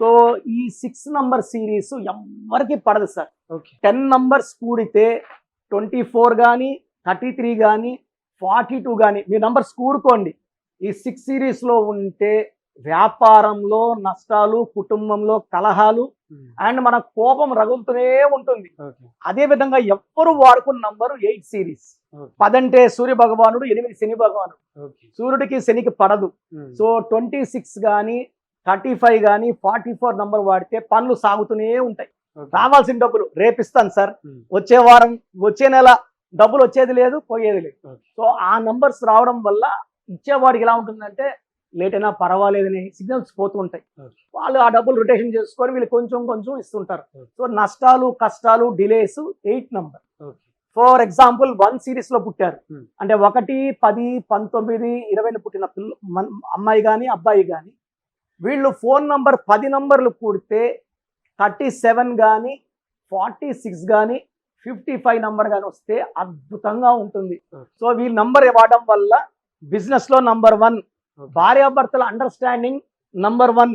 So ఈ six number series ఎవరికి పడదు సార్. టెన్ నంబర్స్ కూడితే ట్వంటీ ఫోర్ కానీ థర్టీ త్రీ కానీ ఫార్టీ టూ కానీ మీ నంబర్స్ కూడుకోండి. ఈ సిక్స్ సిరీస్లో ఉంటే వ్యాపారంలో నష్టాలు కుటుంబంలో కలహాలు అండ్ మన కోపం రగులుతూనే ఉంటుంది. అదే విధంగా ఎవ్వరు వాడుకున్న నంబరు ఎయిట్ సిరీస్. పదంటే సూర్య భగవానుడు ఎనిమిది శని భగవానుడు. సూర్యుడికి శనికి పడదు. సో ట్వంటీ సిక్స్ కానీ థర్టీ ఫైవ్ కానీ ఫార్టీ ఫోర్ నంబర్ వాడితే పనులు సాగుతూనే ఉంటాయి రావాల్సిన డబ్బులు రేపిస్తాను సార్. వచ్చే వారం వచ్చే నెల డబ్బులు వచ్చేది లేదు పోయేది లేదు. సో ఆ నంబర్స్ రావడం వల్ల ఇచ్చేవాడికి ఎలా ఉంటుందంటే లేట్ అయినా పర్వాలేదని సిగ్నల్స్ పోతూ ఉంటాయి Okay. వాళ్ళు ఆ డబ్బులు రొటేషన్ చేసుకొని వీళ్ళు కొంచెం కొంచెం ఇస్తుంటారు. సో నష్టాలు కష్టాలు delays eight number for example one సిరీస్లో పుట్టారు. అంటే ఒకటి పది పంతొమ్మిది ఇరవై పుట్టిన పిల్ల అమ్మాయి కానీ అబ్బాయి కానీ వీళ్ళు ఫోన్ నంబర్ పది నంబర్లు కూడితే థర్టీ సెవెన్ కానీ ఫార్టీ సిక్స్ కానీ ఫిఫ్టీ ఫైవ్ నంబర్ కానీ వస్తే అద్భుతంగా ఉంటుంది. సో వీళ్ళ నంబర్ ఇవ్వడం వల్ల బిజినెస్లో నంబర్ వన్ భార్యాభర్తల అండర్స్టాండింగ్ నంబర్ వన్.